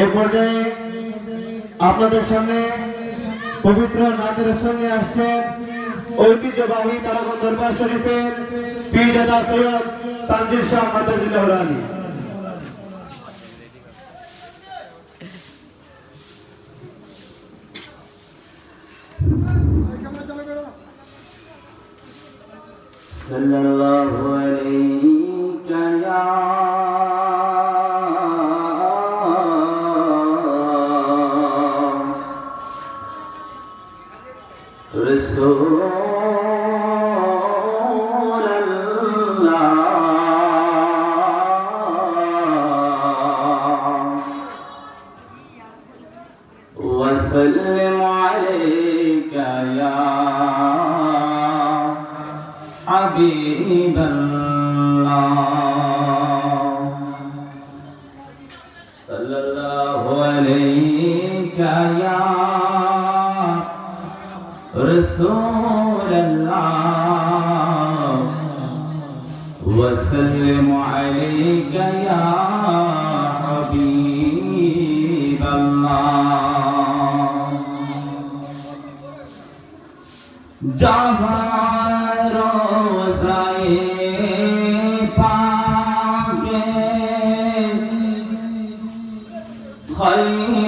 এ পর্যায়ে আপনাদের সামনে পবিত্র নাদের সঙ্গে আসছেন ঐতিহ্যবাহী তারাগঞ্জ দরবার শরীফের পিজাদা সৈয়দ তানজির শাহ মাদাজিল্লাহ রানী صلى رسول وسلم عليك يا حبيب الله صلى الله عليك يا رسول الله وسلم عليك يا حبيب الله جهار روزائي خير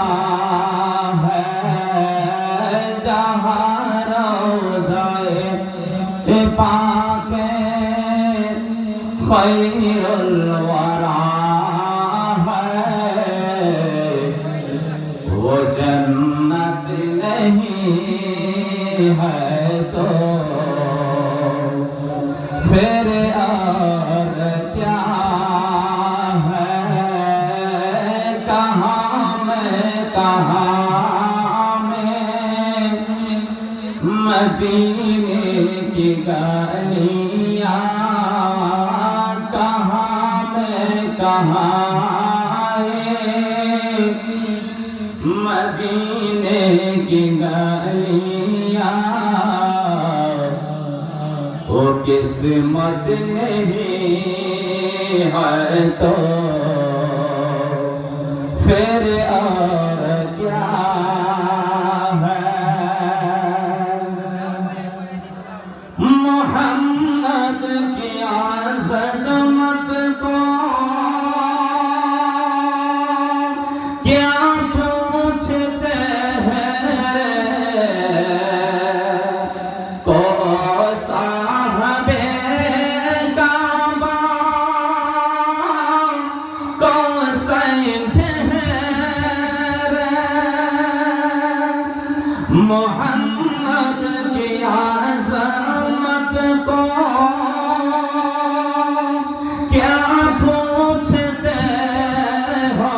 ہے جنت نہیں ہے تو کیا ہے کہاں میں کہاں مدینے کی گلیاں मदीने की गलिया वो किस्मत नहीं है तो फिर आ محمد کی عظمت کو کیا پوچھتے ہو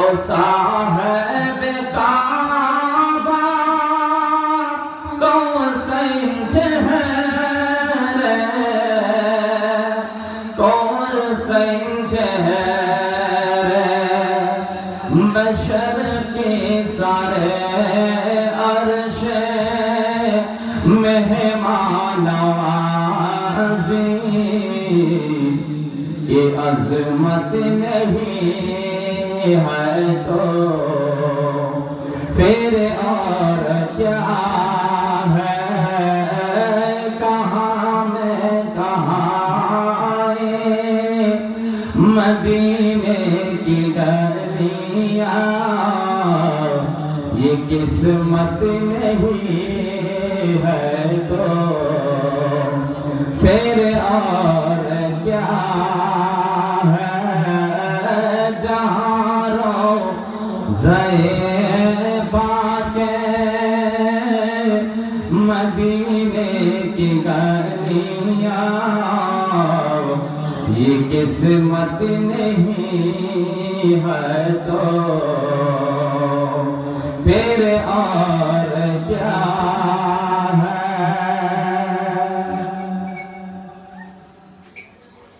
او صاحب حشر کے سارے عرش مہمان یہ عظمت نہیں ہے تو پھر اور کیا ہے کہاں میں کہاں مدینہ یہ قسمت نہیں ہے تو پھر اور کیا ہے جہاں رو زیبا کے مدینے کی گلیاں یہ قسمت نہیں ہے تو फिर और क्या